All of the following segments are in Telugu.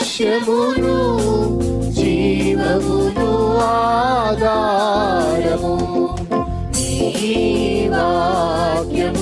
సత్యమును జీవమును ఆధారము. నీ వాక్యము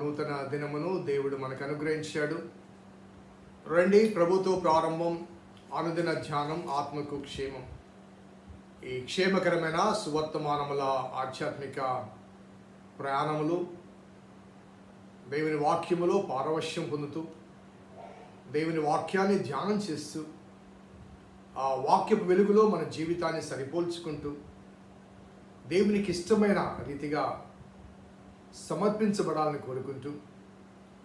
నూతన దినమును దేవుడు మనకు అనుగ్రహించాడు. రండి ప్రభుతో ప్రారంభం అనుదిన ధ్యానం ఆత్మకు క్షేమం ఈ క్షేమకరమైన సువర్తమానముల ఆధ్యాత్మిక ప్రయాణములు దేవుని వాక్యములో పారవశ్యం పొందుతూ దేవుని వాక్యాన్ని ధ్యానం చేస్తూ ఆ వాక్యపు వెలుగులో మన జీవితాన్ని సరిపోల్చుకుంటూ దేవునికి ఇష్టమైన రీతిగా సమర్పించబడాలని కోరుకుంటూ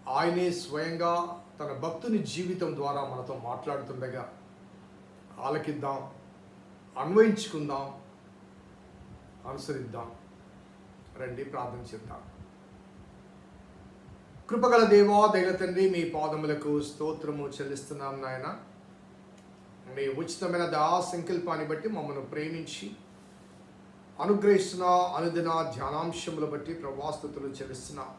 ఆయనే స్వయంగా తన భక్తుని జీవితం ద్వారా మనతో మాట్లాడుతుండగా ఆలకిద్దాం అన్వయించుకుందాం అనుసరిద్దాం. రండి ప్రార్థన చేద్దాం. కృపగల దేవా దైవ తండ్రి మీ పాదములకు స్తోత్రము చెల్లిస్తున్నాం నాయన. మీ ఉచితమైన దా సంకల్పాన్ని బట్టి మమ్మల్ని ప్రేమించి అనుగ్రహిస్తున్న అనుదిన ధ్యానాంశములు బట్టి ప్రభాస్తుతులు చెల్లిస్తున్నాం.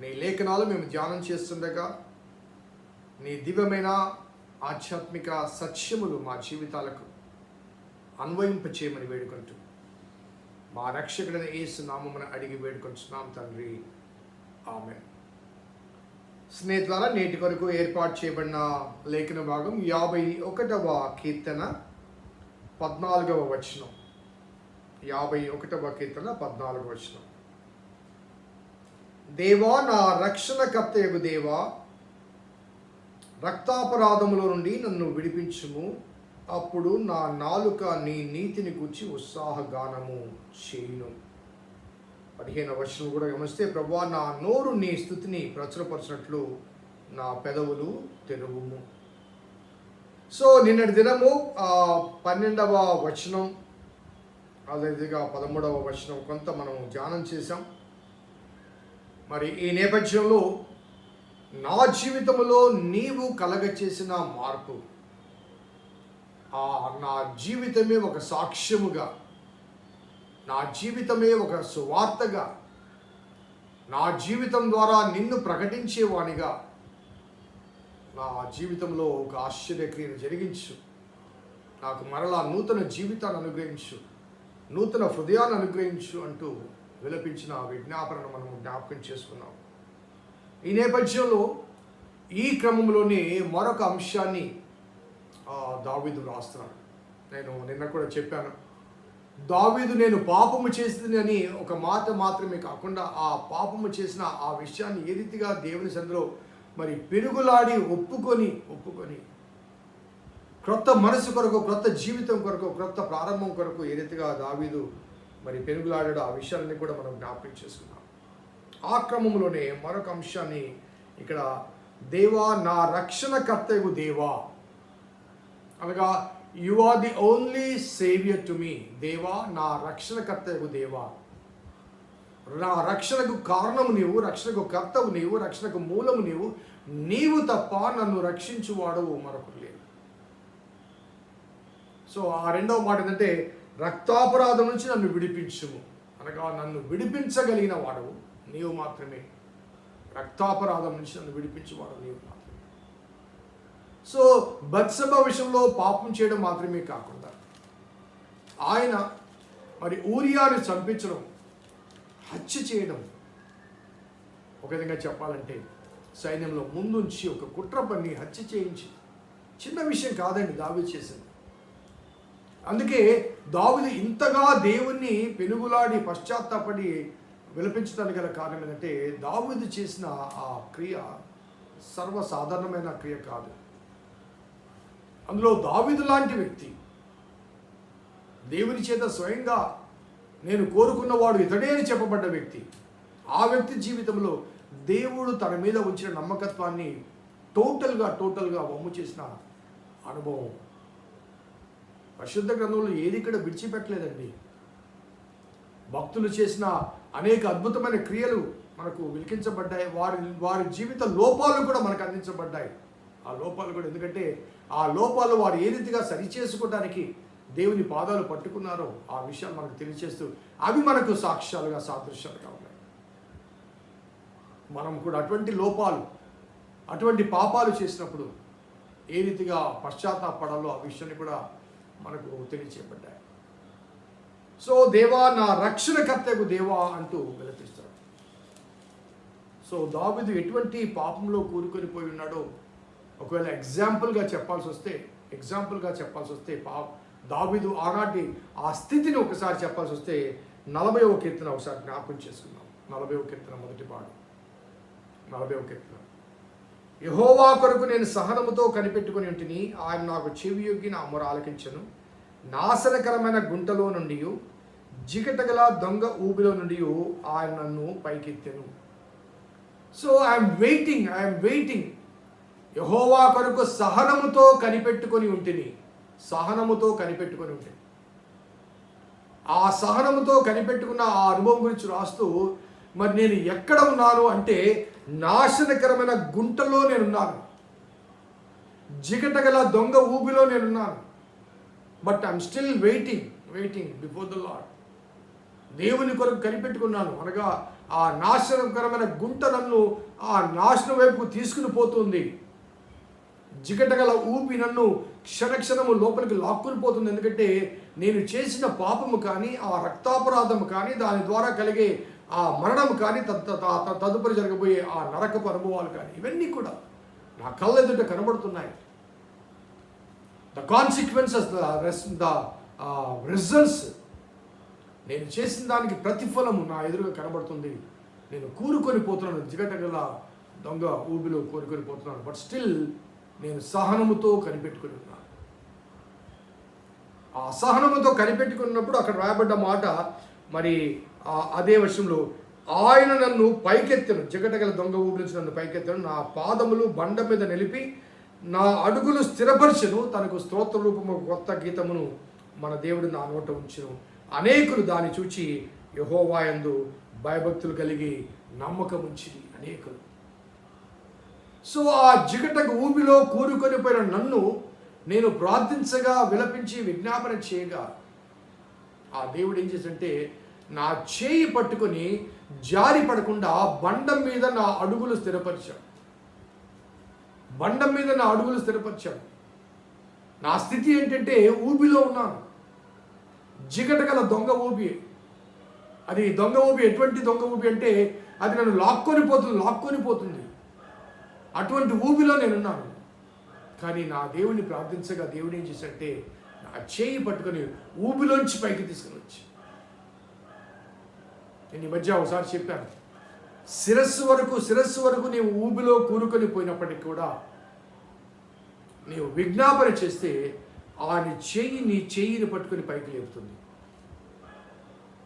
నీ లేఖనాలు మేము ధ్యానం చేస్తుండగా నీ దివ్యమైన ఆధ్యాత్మిక సత్యములు మా జీవితాలకు అన్వయింపచేయమని వేడుకుంటూ మా రక్షకుడైన ఏ నామమున అడిగి వేడుకుంటున్నాం తండ్రి. ఆమె స్నేహితులారా నేటి కొరకు ఏర్పాటు చేయబడిన లేఖన భాగం యాభై ఒకటవ కీర్తన పద్నాలుగవ వచనం. యాభై ఒకటవ కీర్తన పద్నాలుగు వచనం. దేవా నా రక్షణకర్తయగు దేవా రక్తాపరాధముల నుండి నన్ను విడిపించుము. అప్పుడు నా నాలుక నీ నీతిని గూర్చి ఉత్సాహగానము చేయును. పదిహేను వర్షం కూడా గమనిస్తే ప్రభా నా నోరు నీ స్థుతిని ప్రచురపరిచినట్లు నా పెదవులు తెరువుము. సో నిన్నటి దినము పన్నెండవ వచనం అదేవిధంగా పదమూడవ వచనం కొంత మనం ధ్యానం చేశాం. మరి ఈ నేపథ్యంలో నా జీవితంలో నీవు కలగ చేసిన మార్పు. ఆ నా జీవితమే ఒక సాక్ష్యముగా నా జీవితమే ఒక సువార్తగా నా జీవితం ద్వారా నిన్ను ప్రకటించేవానిగా నా జీవితంలో ఒక ఆశ్చర్యక్రియను జరిగించు. నాకు మరలా నూతన జీవితాన్ని అనుగ్రహించు. నూతన హృదయాన్ని అనుగ్రహించు అంటూ విలపించిన ఆ విజ్ఞాపనను మనం జ్ఞాపకం చేసుకున్నాం. ఈ నేపథ్యంలో ఈ క్రమంలోనే మరొక అంశాన్ని దావీదు రాస్తున్నాడు. నేను నిన్న కూడా చెప్పాను. దావీదు నేను పాపము చేసింది అని ఒక మాట మాత్రమే కాకుండా ఆ పాపము చేసిన ఆ విషయాన్ని ఏ రీతిగా దేవుని సందులో మరి పెరుగులాడి ఒప్పుకొని ఒప్పుకొని క్రొత్త మనసు కొరకు క్రొత్త జీవితం కొరకు క్రొత్త ప్రారంభం కొరకు ఏ రీతిగా దావీదు మరి పెరుగులాడాడో ఆ విషయాలన్నీ కూడా మనం జ్ఞాపకం చేసుకున్నాం ఆ క్రమంలోనే మరొక అంశాన్ని ఇక్కడ దేవా నా రక్షణ కర్తవు దేవా. అనగా you are the only saviour to me దేవా నా రక్షణ కర్తవు దేవా. నా రక్షణకు కారణము నీవు రక్షణకు కర్తవు నీవు రక్షణకు మూలము నీవు నీవు తప్ప నన్ను రక్షించువాడవు మరొకరు లేదు సో ఆ రెండవ మాట ఏంటంటే రక్తాపరాధం నుంచి నన్ను విడిపించుము. అనగా నన్ను విడిపించగలిగిన వాడవు నీవు మాత్రమే. రక్తాపరాధం నుంచి నన్ను విడిపించేవాడు నీవు మాత్రమే. సో బత్సభ విషయంలో పాపం చేయడం మాత్రమే కాకుండా ఆయన మరి ఊరియాను చంపించడం హత్య చేయడం. ఒక విధంగా చెప్పాలంటే సైన్యంలో ముందుంచి ఒక కుట్ర పన్ని హత్య చేయించి చిన్న విషయం కాదండి దావి చేసింది. అందుకే దావిది ఇంతగా దేవుణ్ణి పెనుగులాడి పశ్చాత్తాపడి విలపించడానికి గల కారణం ఏంటంటే దావిది చేసిన ఆ క్రియ సర్వసాధారణమైన క్రియ కాదు. అందులో దావిదు లాంటి వ్యక్తి దేవుని చేత స్వయంగా నేను కోరుకున్నవాడు ఇతడే అని చెప్పబడ్డ వ్యక్తి ఆ వ్యక్తి జీవితంలో దేవుడు తన మీద ఉంచిన నమ్మకత్వాన్ని టోటల్గా టోటల్గా వమ్ము చేసిన అనుభవం. పరిశుద్ధ గ్రంథంలో ఏది ఇక్కడ విడిచిపెట్టలేదండి. భక్తులు చేసిన అనేక అద్భుతమైన క్రియలు మనకు విలికించబడ్డాయి. వారి వారి జీవిత లోపాలు కూడా మనకు అందించబడ్డాయి. ఆ లోపాలు కూడా ఎందుకంటే ఆ లోపాలు వారు ఏ రీతిగా సరిచేసుకోవడానికి దేవుని పాదాలు పట్టుకున్నారో ఆ విషయాలు మనకు తెలియచేస్తూ అవి మనకు సాక్ష్యాలుగా సాదృశ్యాలుగా ఉన్నాయి. మనం కూడా అటువంటి లోపాలు అటువంటి పాపాలు చేసినప్పుడు ఏ రీతిగా పశ్చాత్తాపడాలో ఆ విషయాన్ని కూడా మనకు తెలియచేయబడ్డాయి. సో దేవా నా రక్షణకర్తకు దేవా అంటూ విలపిస్తాడు సో దావిదు ఎటువంటి పాపంలో కూరుకొని పోయి ఉన్నాడో ఒకవేళ ఎగ్జాంపుల్గా చెప్పాల్సి వస్తే ఎగ్జాంపుల్గా చెప్పాల్సి వస్తే పా దావిదు ఆనాటి ఆ స్థితిని ఒకసారి చెప్పాల్సి వస్తే నలభైవ కీర్తన ఒకసారి జ్ఞాపకం చేసుకున్నాం నలభైవ కీర్తన మొదటి పాడు. నలభైవ కీర్తన. యహోవా కొరకు నేను సహనముతో కనిపెట్టుకుని ఉంటిని ఆయన నాకు చెవియొగ్గి నా మొర ఆలకించను. నాశనకరమైన గుంటలో నుండి జిగటగల దొంగ ఊబిలో నుండి ఆయన నన్ను పైకెత్తెను. So I'm waiting I'm waiting Jehovah కొరకు సహనముతో కనిపెట్టుకొని ఉంటిని సహనముతో కనిపెట్టుకొని ఉంటుంది ఆ సహనముతో కనిపెట్టుకున్న ఆ అనుభవం గురించి రాస్తూ మరి నేను ఎక్కడ ఉన్నాను అంటే నాశనకరమైన గుంటలో నేనున్నాను. జిగటగల దొంగ ఊబిలో నేనున్నాను. But I'm still waiting waiting before the Lord దేవుని కొరకు కనిపెట్టుకున్నాను. అనగా ఆ నాశనకరమైన గుంట నన్ను ఆ నాశనం వైపు తీసుకుని పోతుంది. జిగటగల ఊపి నన్ను క్షణక్షణము లోపలికి లాక్కుని పోతుంది. ఎందుకంటే నేను చేసిన పాపము కానీ ఆ రక్తాపరాధము కానీ దాని ద్వారా కలిగే ఆ మరణం కానీ తద్- తదుపరి జరగబోయే ఆ నరకపు అనుభవాలు కానీ ఇవన్నీ కూడా నా కళ్ళ ఎదుట కనబడుతున్నాయి. The consequences the res the results నేను చేసిన దానికి ప్రతిఫలము నా ఎదురుగా కనబడుతుంది. నేను కూరుకొని పోతున్నాను జిగటగల దొంగ ఊబిలో కోరుకొని పోతున్నాను. బట్ స్టిల్ నేను సహనముతో కనిపెట్టుకుని ఉన్నాను. ఆ సహనముతో కనిపెట్టుకున్నప్పుడు అక్కడ రాయబడ్డ మాట మరి అదే వర్షంలో ఆయన నన్ను పైకెత్తను జగటగల దొంగ ఊపిరించి నన్ను పైకెత్తను నా పాదములు బండ మీద నిలిపి నా అడుగులు స్థిరపరచను. తనకు స్తోత్ర రూపము కొత్త గీతమును మన దేవుడు నా నోట ఉంచును. అనేకులు దాన్ని చూచి యహోవాయందు భయభక్తులు కలిగి నమ్మకం ఉంచింది అనేకులు. సో ఆ జిగటకు ఊబిలో కూరుకొని పోయిన నన్ను నేను ప్రార్థించగా విలపించి విజ్ఞాపన చేయగా ఆ దేవుడు ఏం చేసంటే నా చేయి పట్టుకొని జారి పడకుండా బండం మీద నా అడుగులు స్థిరపరిచాడు బండం మీద నా అడుగులు స్థిరపరిచాడు నా స్థితి ఏంటంటే ఊబిలో ఉన్నాను. జిగట గల దొంగ ఊబి. అది దొంగ ఊబి ఎటువంటి దొంగ ఊబి అంటే అది నన్ను లాక్కొని పోతుంది లాక్కొని పోతుంది. అటువంటి ఊబిలో నేనున్నాను. కానీ నా దేవుని ప్రార్థించగా దేవుడు ఏం చేశాడంటే నా చేయి పట్టుకొని ఊబిలోంచి పైకి తీసుకుని వచ్చి నేను ఈ మధ్య ఒకసారి చెప్పాను. శిరస్సు వరకు శిరస్సు వరకు నీవు ఊబిలో కూరుకొని పోయినప్పటికీ కూడా నీవు విజ్ఞాపన చేస్తే ఆయన చెయ్యి నీ చెయ్యిని పట్టుకొని పైకి లేపుతుంది.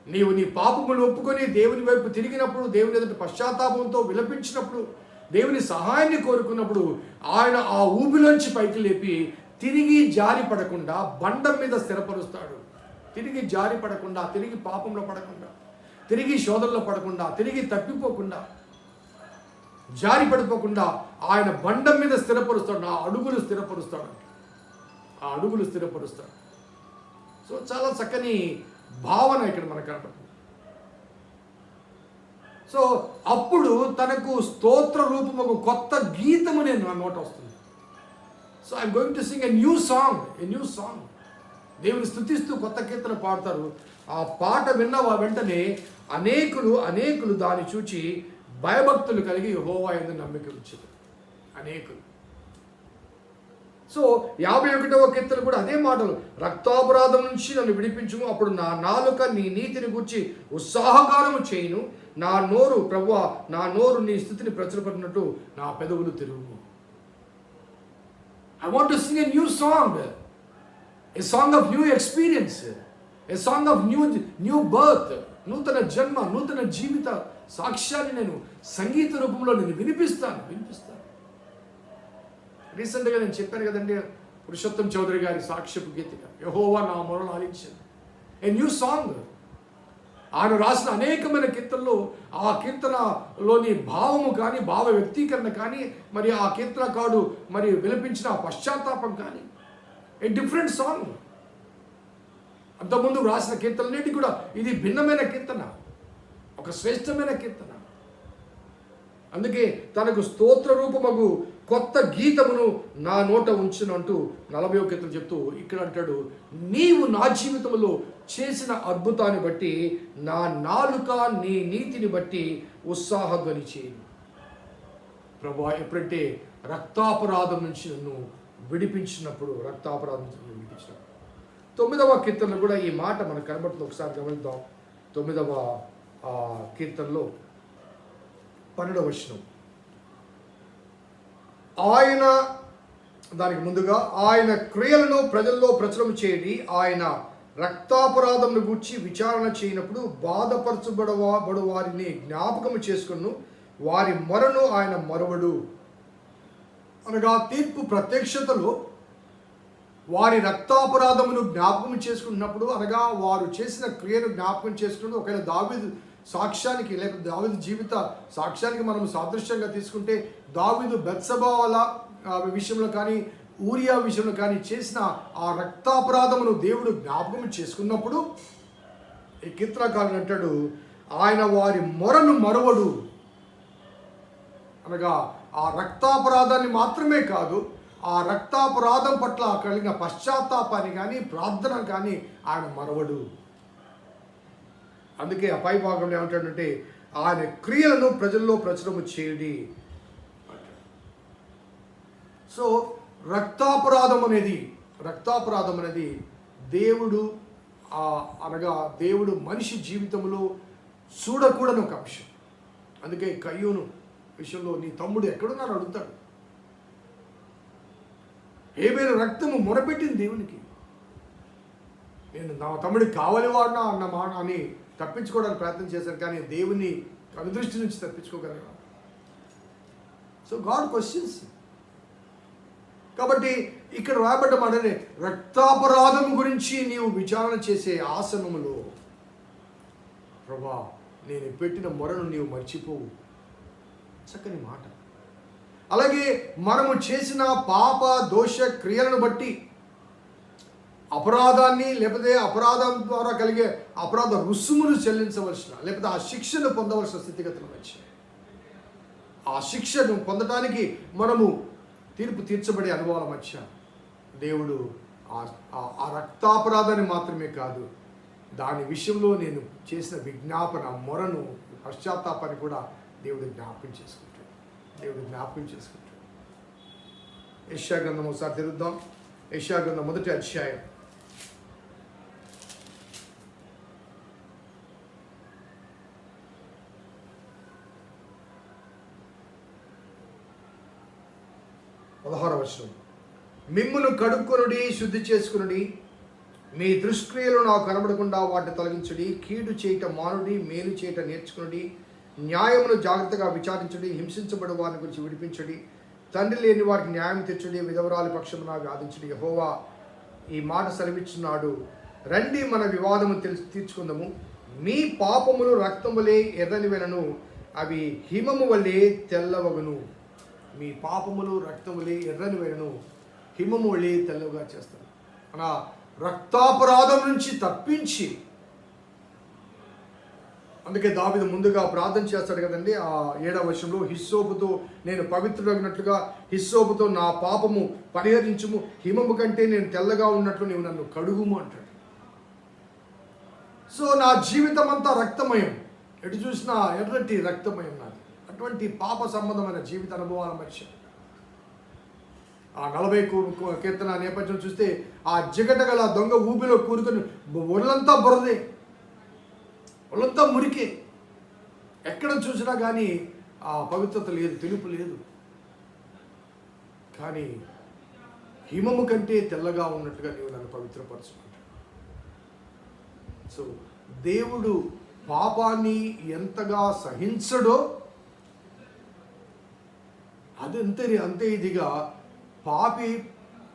నీవు నీ పాపములు ఒప్పుకొని దేవుని వైపు తిరిగినప్పుడు దేవుని ఎదుట పశ్చాత్తాపంతో విలపించినప్పుడు దేవుని సహాయాన్ని కోరుకున్నప్పుడు ఆయన ఆ ఊబిలోంచి పైకి లేపి తిరిగి జారి పడకుండా బండం మీద స్థిరపరుస్తాడు. తిరిగి జారి పడకుండా తిరిగి పాపంలో పడకుండా. తిరిగి శోధనలో పడకుండా తిరిగి తప్పిపోకుండా జారి పడిపోకుండా ఆయన బండం మీద స్థిరపరుస్తాడు నా అడుగులు స్థిరపరుస్తాడు. ఆ అడుగులు స్థిరపరుస్తాడు. సో చాలా చక్కని భావన ఇక్కడ మనకు కనపడుతుంది. సో అప్పుడు తనకు స్తోత్ర రూపం ఒక కొత్త గీతము నేను నా నోట వస్తుంది. So I'm going to sing a new song a new song దేవుని స్థుతిస్తూ కొత్త కీర్తన పాడతారు. ఆ పాట విన్న వెంటనే అనేకులు అనేకులు దాన్ని చూచి భయభక్తులు కలిగి హోవా ఎందు నమ్మిక ఉంచారు. అనేకులు. సో యాభై ఒకటవ కీర్తన కూడా అదే మాటలు. రక్తాపరాధం నుంచి నన్ను విడిపించుము. అప్పుడు నా నాలుక నీ నీతిని గురించి ఉత్సాహగానము చేయను. నా నోరు ప్రభు నా నోరు నీ స్థితిని ప్రచురపడినట్టు నా పెదవులు తిరుగు I want to sing a new song a song of new experience a song of new new birth నూతన జన్మ నూతన జీవిత సాక్ష్యాన్ని నేను సంగీత రూపంలో నేను వినిపిస్తాను వినిపిస్తాను. రీసెంట్గా నేను చెప్పాను కదండి పురుషోత్తం చౌదరి గారి సాక్ష్యపు గీతిక యహోవా నా మొరలు ఆలించింది ఏ న్యూ సాంగ్ ఆయన రాసిన అనేకమైన కీర్తనలు ఆ కీర్తనలోని భావము కానీ భావ వ్యక్తీకరణ కానీ మరి ఆ కీర్తనకాడు మరి విలపించిన పశ్చాత్తాపం కానీ. ఏ డిఫరెంట్ సాంగ్ అంతకుముందు రాసిన కీర్తనలన్నిటి కూడా ఇది భిన్నమైన కీర్తన ఒక శ్రేష్టమైన కీర్తన. అందుకే తనకు స్తోత్ర రూపమగు కొత్త గీతమును నా నోట ఉంచును అంటూ నలభై కీర్తన చెప్తూ ఇక్కడ అంటాడు నీవు నా జీవితంలో చేసిన అద్భుతాన్ని బట్టి నా నాలుక నీ నీతిని బట్టి ఉత్సాహధ్వని చేయను ప్రభా ఎప్పుడంటే రక్తాపరాధం నుంచి నన్ను విడిపించినప్పుడు రక్తాపరాధం నుంచి విడిపించినప్పుడు తొమ్మిదవ కీర్తనలో కూడా ఈ మాట మనకు కనబడుతుంది. ఒకసారి గమనిద్దాం. తొమ్మిదవ కీర్తనలో పన్నెండవ వచనం. ఆయన దానికి ముందుగా ఆయన క్రియలను ప్రజల్లో ప్రచురం చేయడి. ఆయన రక్తాపరాధమును గూర్చి విచారణ చేయనప్పుడు బాధపరచబడవా బడు వారిని జ్ఞాపకము చేసుకును. వారి మొరను ఆయన మరవడు. అనగా తీర్పు ప్రత్యక్షతలో వారి రక్తాపరాధమును జ్ఞాపకం చేసుకున్నప్పుడు అనగా వారు చేసిన క్రియను జ్ఞాపకం చేసుకున్నప్పుడు ఒకవేళ దావిదు సాక్ష్యానికి లేక దావిదు జీవిత సాక్ష్యానికి మనం సాదృశ్యంగా తీసుకుంటే దావిదు బెత్సభావాల విషయంలో కానీ ఊరియా విషయంలో కానీ చేసిన ఆ రక్తాపరాధమును దేవుడు జ్ఞాపకం చేసుకున్నప్పుడు ఈ కీర్తనకారుడు అంటాడు ఆయన వారి మొరను మరవడు. అనగా ఆ రక్తాపరాధాన్ని మాత్రమే కాదు ఆ రక్తాపరాధం పట్ల కలిగిన పశ్చాత్తాపాన్ని కానీ ప్రార్థన కానీ ఆయన మరవడు. అందుకే ఆ పై భాగంలో ఏమంటాడంటే ఆయన క్రియలను ప్రజల్లో ప్రచురము చేయడి సో రక్తాపరాధం అనేది రక్తాపరాధం అనేది దేవుడు ఆ అనగా దేవుడు మనిషి జీవితంలో చూడకూడని ఒక అంశం. అందుకే కయ్యూను విషయంలో నీ తమ్ముడు ఎక్కడున్నాడు అడుగుతాడు. ఏమైనా రక్తము మొరపెట్టింది దేవునికి. నేను నా తమ్ముడికి కావాలి వాడినా అన్న మాట అని తప్పించుకోవడానికి ప్రయత్నం చేశాను కానీ దేవుని అనుదృష్టి నుంచి తప్పించుకోగలరా సో గాడ్ క్వశ్చన్స్ కాబట్టి ఇక్కడ రాబడ్డ మాటనే రక్తాపరాధం గురించి నీవు విచారణ చేసే ఆసనములో ప్రభా నేను పెట్టిన మొరను నీవు మర్చిపోవు. చక్కని మాట. అలాగే మనము చేసిన పాప దోష క్రియలను బట్టి అపరాధాన్ని లేకపోతే అపరాధం ద్వారా కలిగే అపరాధ రుసుమును చెల్లించవలసిన లేకపోతే ఆ శిక్షను పొందవలసిన స్థితిగతులు వచ్చాయి ఆ శిక్షను పొందడానికి మనము తీర్పు తీర్చబడే అనుభవాల మధ్య దేవుడు ఆ- ఆ- రక్తాపరాధాన్ని మాత్రమే కాదు దాని విషయంలో నేను చేసిన విజ్ఞాపన మొరను పశ్చాత్తాపాన్ని కూడా దేవుడు జ్ఞాపకం చేసుకుంటాను దేవుడు జ్ఞాపకం చేసుకుంటాడు. యశాగ్రంథం ఒకసారి తిరుగుద్దాం యశాగ్రంథం మొదటి అధ్యాయం. పదహార వర్షం మిమ్మును కడుక్కొనుడి శుద్ధి చేసుకునుడి మీ దుష్క్రియలు నాకు కనబడకుండా వాటిని తొలగించుడి కీడు చేయట మానుడి మేలు చేయట నేర్చుకునుడి న్యాయమును జాగ్రత్తగా విచారించడి హింసించబడి వారిని గురించి విడిపించడి. తండ్రి లేని వారికి న్యాయం తెచ్చుడి విధవరాలి పక్షమున వ్యాధించడి. యహోవా ఈ మాట సెలవిచ్చున్నాడు రండి మన వివాదము తెలిసి తీర్చుకుందాము. మీ పాపములు రక్తం వలె ఎర్రని వెనను అవి హిమము వలె తెల్లవగును. మీ పాపములు రక్తం వలె ఎర్రని వెనను హిమము వలె తెల్లవగా చేస్తాను అలా రక్తాపరాధం నుంచి తప్పించి అందుకే దావిదు ముందుగా ప్రార్థన చేస్తాడు కదండి. ఆ ఏడవ వర్షంలో హిస్సోపుతో నేను పవిత్రుడగినట్లుగా హిస్సోపుతో నా పాపము పరిహరించుము. హిమము కంటే నేను తెల్లగా ఉన్నట్లు నీవు నన్ను కడుగుము అంటాడు. సో నా జీవితం అంతా రక్తమయం. ఎటు చూసినా ఎర్రటి రక్తమయం నాది. అటువంటి పాప సంబంధమైన జీవిత అనుభవాల మనిషి. ఆ నలభై కీర్తన నేపథ్యం చూస్తే ఆ జిగట గల దొంగ ఊపిలో కూరుకొని ఒళ్ళంతా బురదే. ఒళ్ళంతా మురికే. ఎక్కడ చూసినా కానీ ఆ పవిత్రత లేదు తెలుపు లేదు. కానీ హిమము కంటే తెల్లగా ఉన్నట్టుగా నీవు నన్ను పవిత్రపరచుకుంటా సో దేవుడు పాపాన్ని ఎంతగా సహించడో అది అంతే అంతే ఇదిగా పాపి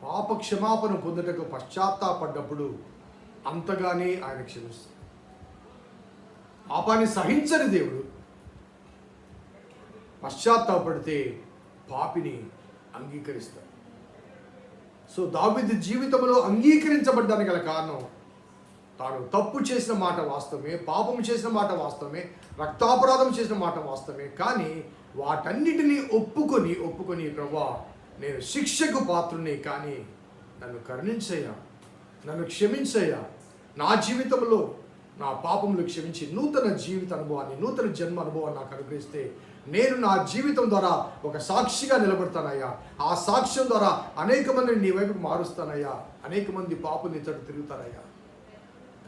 పాప క్షమాపణ పొందుటకు పశ్చాత్తాపడ్డప్పుడు అంతగానే ఆయన క్షమిస్తాడు పాపాన్ని సహించని దేవుడు. పశ్చాత్తాపడితే పాపిని అంగీకరిస్తాడు. సో దావిది జీవితంలో అంగీకరించబడ్డానికి గల కారణం తాను తప్పు చేసిన మాట వాస్తవమే పాపం చేసిన మాట వాస్తవమే రక్తాపరాధం చేసిన మాట వాస్తవమే కానీ వాటన్నిటినీ ఒప్పుకొని ఒప్పుకొని ప్రభా నేను శిక్షకు పాత్రుని కానీ నన్ను కరుణించయ్యా నన్ను క్షమించయ్యా. నా జీవితంలో నా పాపములు క్షమించి నూతన జీవిత అనుభవాన్ని నూతన జన్మ అనుభవాన్ని నాకు అనుగ్రహిస్తే నేను నా జీవితం ద్వారా ఒక సాక్షిగా నిలబడతానయ్యా. ఆ సాక్ష్యం ద్వారా అనేక మందిని నీ వైపుకు మారుస్తానయ్యా. అనేక మంది పాపులు నీ తిరుగుతారయ్యా.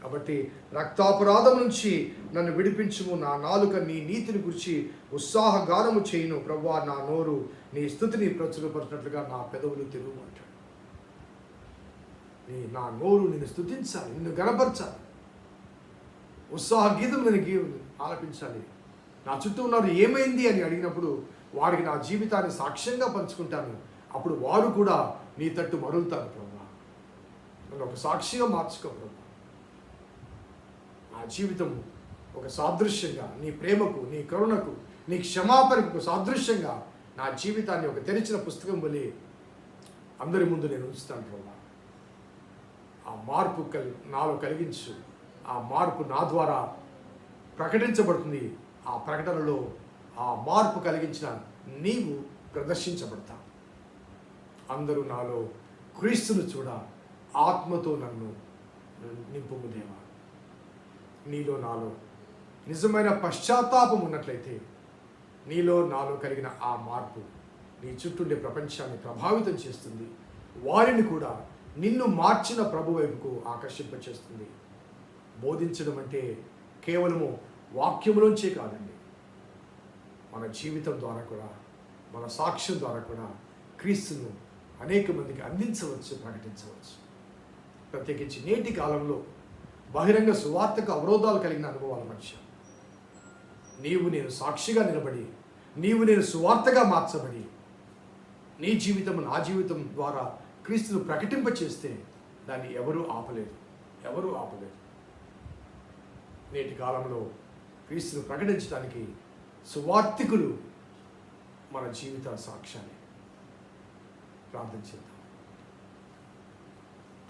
కాబట్టి రక్తాపరాధం నుంచి నన్ను విడిపించుము. నా నాలుక నీ నీతిని గురించి ఉత్సాహగానము చేయును. ప్రభువా నా నోరు నీ స్థుతిని ప్రచురపరిచినట్లుగా నా పెదవులు తిరుగుమంటాడు నీ నా నోరు నిన్ను స్థుతించాలి నిన్ను గనపరచాలి ఉత్సాహ గీతం నేను గీ ఆలపించాలి. నా చుట్టూ ఉన్నారు ఏమైంది అని అడిగినప్పుడు వారికి నా జీవితాన్ని సాక్ష్యంగా పంచుకుంటాను. అప్పుడు వారు కూడా నీ తట్టు మరులుతారు ప్రభా. నన్ను ఒక సాక్షిగా మార్చుకో ప్రభా. నా జీవితం ఒక సాదృశ్యంగా నీ ప్రేమకు నీ కరుణకు నీ క్షమాపణకు ఒక సాదృశ్యంగా నా జీవితాన్ని ఒక తెరిచిన పుస్తకం వలె అందరి ముందు నేను ఉంచుతాను ప్రభా. ఆ మార్పు కల్ నాలో కలిగించు. ఆ మార్పు నా ద్వారా ప్రకటించబడుతుంది. ఆ ప్రకటనలో ఆ మార్పు కలిగించిన నీవు ప్రదర్శించబడతా అందరూ నాలో క్రీస్తును చూడ ఆత్మతో నన్ను నింపుము దేవా. నీలో నాలో నిజమైన పశ్చాత్తాపం ఉన్నట్లయితే నీలో నాలో కలిగిన ఆ మార్పు నీ చుట్టూండే ప్రపంచాన్ని ప్రభావితం చేస్తుంది. వారిని కూడా నిన్ను మార్చిన ప్రభు వైపుకు ఆకర్షింపచేస్తుంది. బోధించడం అంటే కేవలము వాక్యములోంచే కాదండి. మన జీవితం ద్వారా కూడా మన సాక్ష్యం ద్వారా కూడా క్రీస్తును అనేక మందికి అందించవచ్చు ప్రకటించవచ్చు. ప్రత్యేకించి నేటి కాలంలో బహిరంగ సువార్తకు అవరోధాలు కలిగిన అనుభవాల మధ్య నీవు నేను సాక్షిగా నిలబడి నీవు నేను సువార్తగా మార్చబడి నీ జీవితం నా జీవితం ద్వారా క్రీస్తును ప్రకటింపచేస్తే దాన్ని ఎవరూ ఆపలేదు. ఎవరూ ఆపలేరు నేటి కాలంలో క్రీస్తును ప్రకటించడానికి సువార్థికులు మన జీవిత సాక్ష్యాన్ని ప్రార్థన చేద్దాం.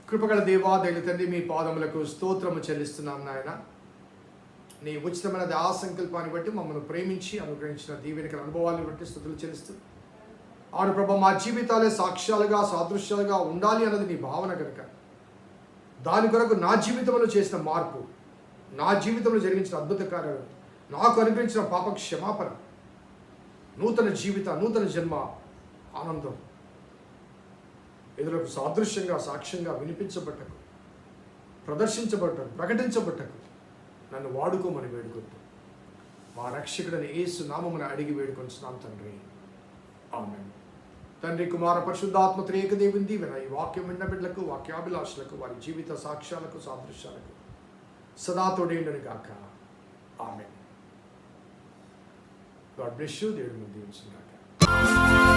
కృపగల దేవా దైవ తండ్రి మీ పాదములకు స్తోత్రము చెల్లిస్తున్నాం నాయన. నీ ఉచితమైన ఆ సంకల్పాన్ని బట్టి మమ్మల్ని ప్రేమించి అనుగ్రహించిన దీవెనికల అనుభవాలను బట్టి స్థుతులు చెల్లిస్తూ ఆడు ప్రభ మా జీవితాలే సాక్ష్యాలుగా సాదృశ్యాలుగా ఉండాలి అన్నది నీ భావన కనుక దాని కొరకు నా జీవితంలో చేసిన మార్పు నా జీవితంలో జరిగించిన అద్భుత కార్యాలు నాకు అనిపించిన పాప క్షమాపణ నూతన జీవిత నూతన జన్మ ఆనందం. ఎదులకు సాదృశ్యంగా సాక్ష్యంగా వినిపించబట్టకు ప్రదర్శించబట్టకు ప్రకటించబట్టకు నన్ను వాడుకోమని వేడుకుంటూ మా రక్షకుడని ఏసు నామమున అడిగి వేడుకొంచున్నాం తండ్రి. ఆమె తండ్రి కుమార పరిశుద్ధాత్మ త్రేక దేవుని దీవెన ఈ వాక్యం విన్న బిడ్డలకు వాక్యాభిలాషులకు వారి జీవిత సాక్ష్యాలకు సాదృశ్యాలకు సదా తోడేండని గాక ఆమె గాడ్ బ్లెస్ యూ దేవుడి ముందు